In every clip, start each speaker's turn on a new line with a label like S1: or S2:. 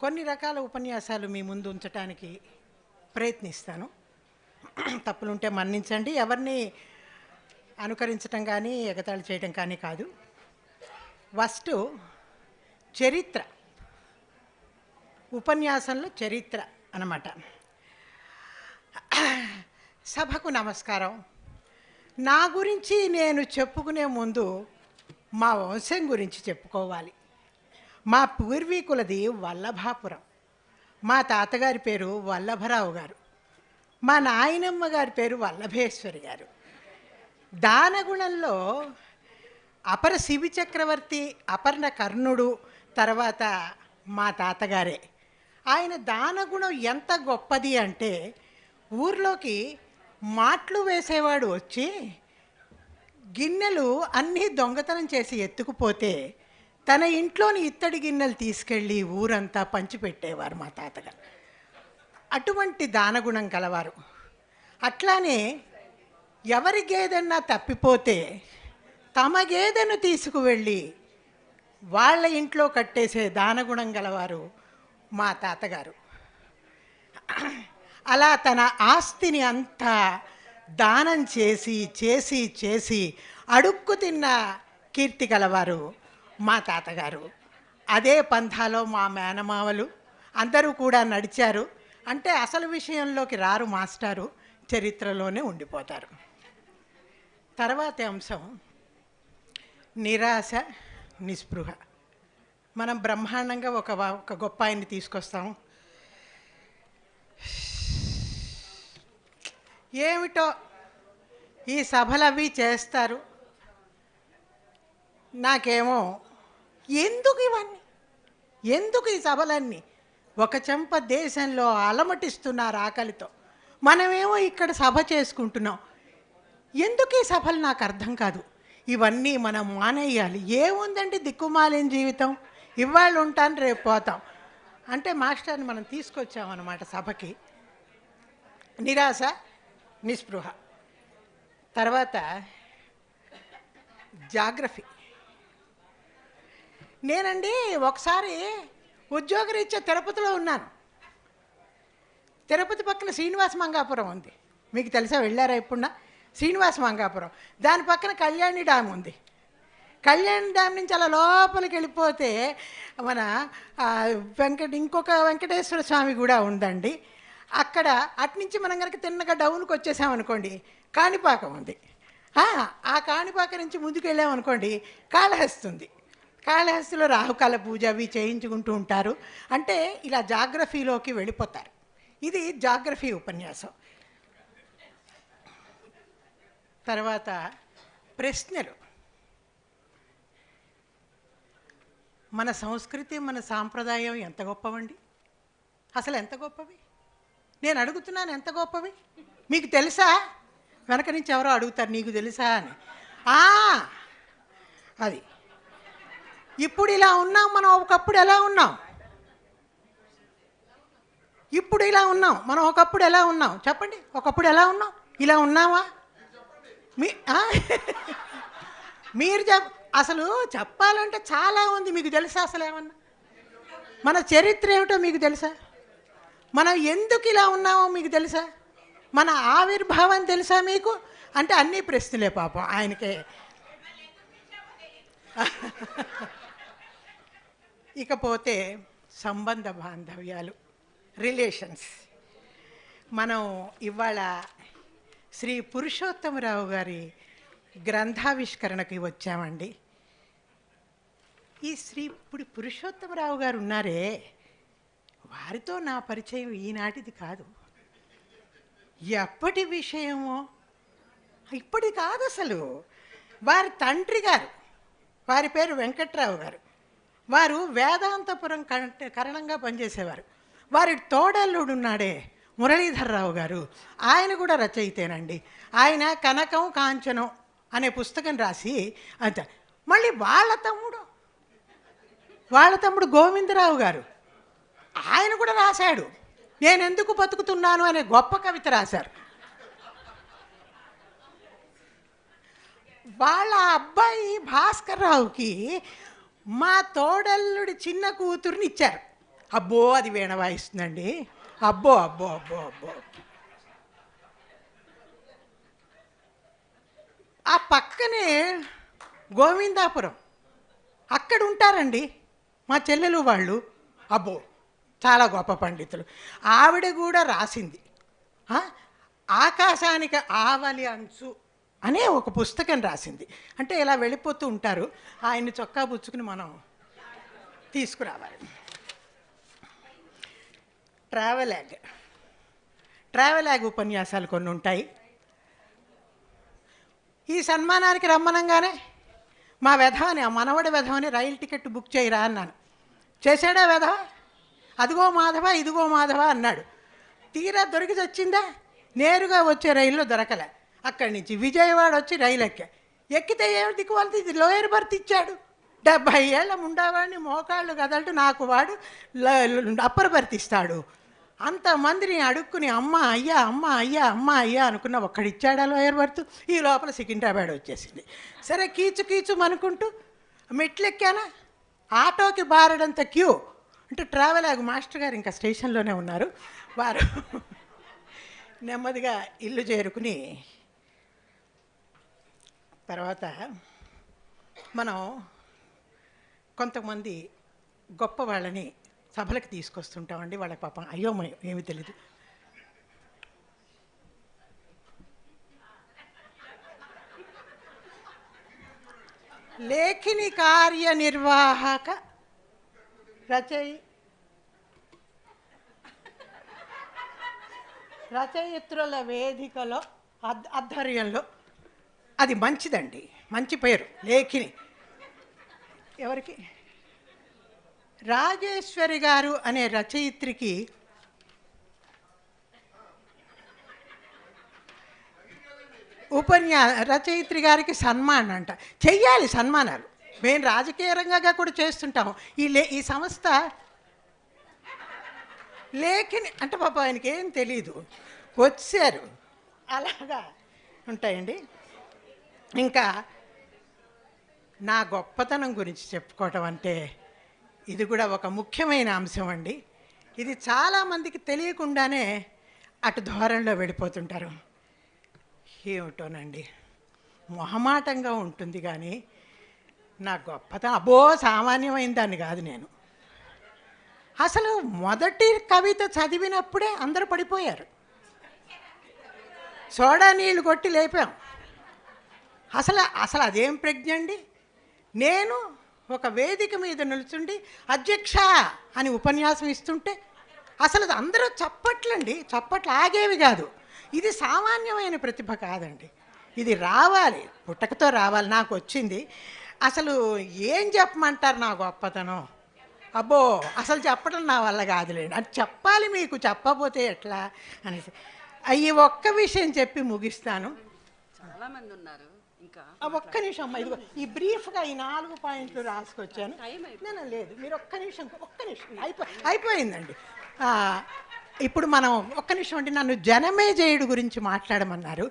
S1: కొన్ని రకాల ఉపన్యాసాలు మీ ముందు ఉంచడానికి ప్రయత్నిస్తాను. తప్పులుంటే మన్నించండి. ఎవరిని అనుకరించటం కానీ ఎగతాళి చేయటం కానీ కాదు. ఫస్ట్ చరిత్ర. ఉపన్యాసంలో చరిత్ర అన్నమాట. సభకు నమస్కారం. నా గురించి నేను చెప్పుకునే ముందు మా వంశం గురించి చెప్పుకోవాలి. మా పూర్వీకులది వల్లభాపురం. మా తాతగారి పేరు వల్లభరావు గారు. మా నాయనమ్మ గారి పేరు వల్లభేశ్వరి గారు. దానగుణంలో అపర శివి చక్రవర్తి అపర్ణ కర్ణుడు తర్వాత మా తాతగారే. ఆయన దానగుణం ఎంత గొప్పది అంటే ఊర్లోకి మాట్లు వేసేవాడు వచ్చి గిన్నెలు అన్నీ దొంగతనం చేసి ఎత్తుకుపోతే తన ఇంట్లోని ఇత్తడి గిన్నెలు తీసుకెళ్ళి ఊరంతా పంచిపెట్టేవారు మా తాతగారు. అటువంటి దానగుణం కలవారు అట్లానే ఎవరి గేదన్నా తప్పిపోతే తమ గేదెను తీసుకువెళ్ళి వాళ్ళ ఇంట్లో కట్టేసే దానగుణం గలవారు మా తాతగారు. అలా తన ఆస్తిని అంతా దానం చేసి చేసి చేసి అడుక్కు తిన్న కీర్తి గలవారు మా తాతగారు. అదే పంథాలో మా మేనమావలు అందరూ కూడా నడిచారు. అంటే అసలు విషయంలోకి రారు మాస్టారు చరిత్రలోనే ఉండిపోతారు. తర్వాతి అంశం నిరాశ నిస్పృహ. మనం బ్రహ్మాండంగా ఒక ఒక గొప్ప ఆయన్ని తీసుకొస్తాం. ఏమిటో ఈ సభలు అవి చేస్తారు? నాకేమో ఎందుకు ఇవన్నీ? ఎందుకు ఈ సభలన్నీ? ఒక చెంప దేశంలో అలమటిస్తున్నారు ఆకలితో. మనమేమో ఇక్కడ సభ చేసుకుంటున్నాం. ఎందుకు ఈ సభలు నాకు అర్థం కాదు? ఇవన్నీ మనం మానేయాలి. ఏముందండి దిక్కుమాలిన జీవితం? ఇవాళ ఉంటాను రేపు పోతాం. అంటే మాస్టర్ని మనం తీసుకొచ్చామన్నమాట సభకి. నిరాశ నిస్పృహ. తర్వాత జాగ్రఫీ. నేనండి ఒకసారి ఉద్యోగరీత్యా తిరుపతిలో ఉన్నాను. తిరుపతి పక్కన శ్రీనివాస మంగాపురం ఉంది. మీకు తెలుసా వెళ్ళారా ఎప్పుడున్నా? శ్రీనివాస మంగాపురం. దాని పక్కన కళ్యాణి డ్యామ్ ఉంది. కళ్యాణి డ్యామ్ నుంచి అలా లోపలికి వెళ్ళిపోతే మన వెంకట ఇంకొక వెంకటేశ్వర స్వామి కూడా ఉందండి. అక్కడ అట్నుంచి మనం కనుక తిన్నగా డౌన్కి వచ్చేసామనుకోండి కాణిపాకం ఉంది. ఆ, కాణిపాక నుంచి ముందుకు వెళ్ళామనుకోండి కాళహస్తుంది కాళహస్తిలో రాహుకాల పూజ అవి చేయించుకుంటూ ఉంటారు. అంటే ఇలా జాగ్రఫీలోకి వెళ్ళిపోతారు. ఇది జాగ్రఫీ ఉపన్యాసం. తర్వాత ప్రశ్నలు. మన సంస్కృతి మన సాంప్రదాయం ఎంత గొప్పవండి? అసలు ఎంత గొప్పవి? నేను అడుగుతున్నాను ఎంత గొప్పవి? మీకు తెలుసా? వెనక నుంచి ఎవరో అడుగుతారు నీకు తెలుసా అని. అది. ఇప్పుడు ఇలా ఉన్నాం మనం ఒకప్పుడు ఎలా ఉన్నాం? ఇప్పుడు ఇలా ఉన్నాం మనం ఒకప్పుడు ఎలా ఉన్నాం? చెప్పండి ఒకప్పుడు ఎలా ఉన్నాం? ఇలా ఉన్నామా మీ? మీరు చెప్ అసలు చెప్పాలంటే చాలా ఉంది మీకు తెలుసా అసలు ఏమన్నా? మన చరిత్ర ఏమిటో మీకు తెలుసా? మనం ఎందుకు ఇలా ఉన్నామో మీకు తెలుసా? మన ఆవిర్భావం తెలుసా మీకు? అంటే అన్ని ప్రశ్నలే పాపం ఆయనకే. ఇకపోతే సంబంధ బాంధవ్యాలు రిలేషన్స్ మనం ఇవాళ శ్రీ పురుషోత్తమరావు గారి గ్రంథావిష్కరణకి వచ్చామండి. ఈ శ్రీ ఇప్పుడు పురుషోత్తమరావు గారు ఉన్నారే వారితో నా పరిచయం ఈనాటిది కాదు. ఎప్పటి విషయమో? ఇప్పటి కాదు అసలు వారి తండ్రి గారు వారి పేరు వెంకట్రావు గారు. వారు వేదాంతపురం కరణంగా పనిచేసేవారు. వారి తోడల్లుడు ఉన్నాడే మురళీధర్రావు గారు. ఆయన కూడా రచయితేనండి. ఆయన కనకం కాంచనం అనే పుస్తకం రాసి అంత మళ్ళీ వాళ్ళ తమ్ముడు వాళ్ళ తమ్ముడు గోవిందరావు గారు. ఆయన కూడా రాశాడు. నేను ఎందుకు బతుకుతున్నాను అనే గొప్ప కవిత రాశారు. వాళ్ళ అబ్బాయి భాస్కర్ రావుకి మా తోడల్లుడి చిన్న కూతుర్ని ఇచ్చారు. అబ్బో అది వీణ వాయిస్తుందండి. అబ్బో అబ్బో అబ్బో అబ్బో. ఆ పక్కనే గోవిందాపురం. అక్కడ ఉంటారండి మా చెల్లెలు వాళ్ళు. అబ్బో చాలా గొప్ప పండితులు. ఆవిడ కూడా రాసింది. ఆకాశానికి ఆవలి అంచు అనే ఒక పుస్తకం రాసింది. అంటే ఇలా వెళ్ళిపోతూ ఉంటారు. ఆయన్ని చొక్కా పుచ్చుకుని మనం తీసుకురావాలి. Travel YAG. ట్రావెల్ యాగ్ ఉపన్యాసాలు కొన్ని ఉంటాయి. ఈ సన్మానానికి రమ్మనంగానే మా వెధవని ఆ మనవడి వెధవని రైలు టికెట్ బుక్ చేయరా అన్నాను. చేశాడా వెధవ? అదిగో మాధవ ఇదిగో మాధవ అన్నాడు. తీరా దొరికి వచ్చిందా నేరుగా వచ్చే రైల్లో దొరకలే. అక్కడి నుంచి విజయవాడ వచ్చి రైలు ఎక్కా. ఎక్కితే ఏమిటి దిక్కు వాళ్ళది ఇది లోయర్ బర్త్ ఇచ్చాడు. డెబ్భై ఏళ్ళ ముండావాడిని మోకాళ్ళు కదలటు నాకు వాడు ల- అప్పర్ బర్త్ ఇస్తాడు. అంతమందిని అడుక్కుని అమ్మ అయ్యా అమ్మ అయ్యా అమ్మ అయ్యా అనుకున్న ఒక్కడిచ్చాడా లోయర్ బర్త్? ఈ లోపల సికింద్రాబాద్ వచ్చేసింది. సరే కీచు కీచు అనుకుంటూ మెట్లెక్కానా? ఆటోకి బారడంత క్యూ. అంటే ట్రావెల్ ఆగు. మాస్టర్ గారు ఇంకా స్టేషన్లోనే ఉన్నారు. వారు నెమ్మదిగా ఇల్లు చేరుకుని తర్వాత మనం కొంతమంది గొప్ప వాళ్ళని సభలకు తీసుకొస్తుంటామండి. వాళ్ళ పాపం అయ్యో ఏమి ఏమీ తెలీదు. లేఖిని కార్యనిర్వాహక రచయి రచయిత్రుల వేదికలో అద్ ఆధ్వర్యంలో అది మంచిదండి. మంచి పేరు. లేఖిని. ఎవరికి? రాజేశ్వరి గారు అనే రచయిత్రికి ఉపన్యా రచయిత్రి గారికి సన్మానం అంట చెయ్యాలి సన్మానాలు. మేము రాజకీయ రంగంగా కూడా చేస్తుంటాము. ఈ లే ఈ సంస్థ లేఖని అంటే పాప ఆయనకి ఏం తెలీదు. వచ్చారు. అలాగా ఉంటాయండి. ఇంకా నా గొప్పతనం గురించి చెప్పుకోవటం అంటే ఇది కూడా ఒక ముఖ్యమైన అంశం అండి. ఇది చాలామందికి తెలియకుండానే అటు ధోరణిలో వెళ్ళిపోతుంటారు. ఏమిటోనండి? మొహమాటంగా ఉంటుంది కానీ నా గొప్పతనం అబ్బో సామాన్యమైన దాన్ని కాదు నేను. అసలు మొదటి కవిత చదివినప్పుడే అందరూ పడిపోయారు. సోడా నీళ్ళు కొట్టి లేపాం. అసలు అసలు అదేం ప్రజ్ఞ అండి? నేను ఒక వేదిక మీద నిలుచుండి అధ్యక్ష అని ఉపన్యాసం ఇస్తుంటే అసలు అందరూ చప్పట్లండి చప్పట్లు ఆగేవి కాదు. ఇది సామాన్యమైన ప్రతిభ కాదండి. ఇది రావాలి పుట్టకతో రావాలి నాకు వచ్చింది. అసలు ఏం చెప్పమంటారు నా గొప్పతనం? అబ్బో అసలు చెప్పడం నా వల్ల కాదులేండి. అది చెప్పాలి మీకు చెప్పబోతే ఎట్లా అనేసి. ఈ ఒక్క విషయం చెప్పి ముగిస్తాను.
S2: చాలామంది ఉన్నారు. ఇంకా
S1: ఒక్క నిమిషం అమ్మా ఇదిగో ఈ బ్రీఫ్గా ఈ నాలుగు పాయింట్లు రాసుకొచ్చాను. నేను లేదు మీరు ఒక్క నిమిషం ఒక్క నిమిషం అయిపో అయిపోయిందండి. ఇప్పుడు మనం ఒక్క నిమిషం అండి నన్ను జనమేజయుడు గురించి మాట్లాడమన్నారు.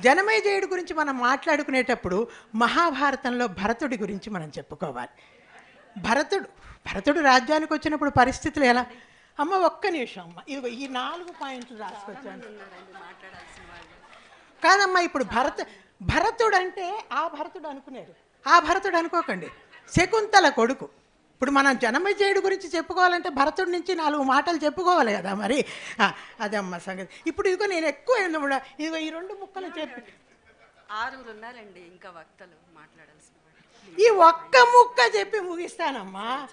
S1: జనమేజయుడు గురించి మనం మాట్లాడుకునేటప్పుడు మహాభారతంలో భరతుడి గురించి మనం చెప్పుకోవాలి. భరతుడు భరతుడు రాజ్యానికి వచ్చినప్పుడు పరిస్థితులు ఎలా? అమ్మ ఒక్క నిమిషం అమ్మ ఇదిగో ఈ నాలుగు పాయింట్లు రాసుకొచ్చాను. కాదమ్మా ఇప్పుడు భరత భరతుడు అంటే ఆ భరతుడు అనుకునేది ఆ భరతుడు అనుకోకండి. శకుంతల కొడుకు. ఇప్పుడు మనం జనమజయుడు గురించి చెప్పుకోవాలంటే భరతుడి నుంచి నాలుగు మాటలు చెప్పుకోవాలి కదా మరి. ఆ, అదమ్మా సంగతి. ఇప్పుడు ఇదిగో నేను ఎక్కువ ఏందో కూడా ఇదిగో ఈ రెండు ముక్కలు చెప్పి.
S2: ఆరుగురు ఉన్నారండి ఇంకా వక్తలు మాట్లాడాల్సిన
S1: ఈ ఒక్క ముక్క చెప్పి ముగిస్తానమ్మా.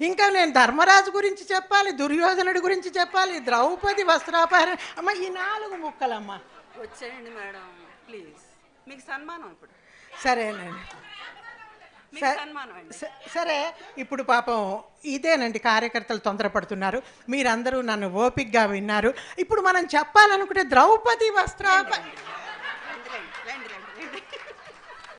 S1: ఇంకా నేను ధర్మరాజు గురించి చెప్పాలి దుర్యోధనుడి గురించి చెప్పాలి ద్రౌపది వస్త్రాపహరణ. అమ్మ ఈ నాలుగు ముక్కలమ్మా.
S2: వచ్చేయండి మేడం ప్లీజ్. మీకు సన్మానం ఇప్పుడు.
S1: సరేనండి. సరే. ఇప్పుడు పాపం ఇదేనండి కార్యకర్తలు తొందరపడుతున్నారు. మీరందరూ నన్ను ఓపిక్గా విన్నారు. ఇప్పుడు మనం చెప్పాలనుకుంటే ద్రౌపది వస్త్రాప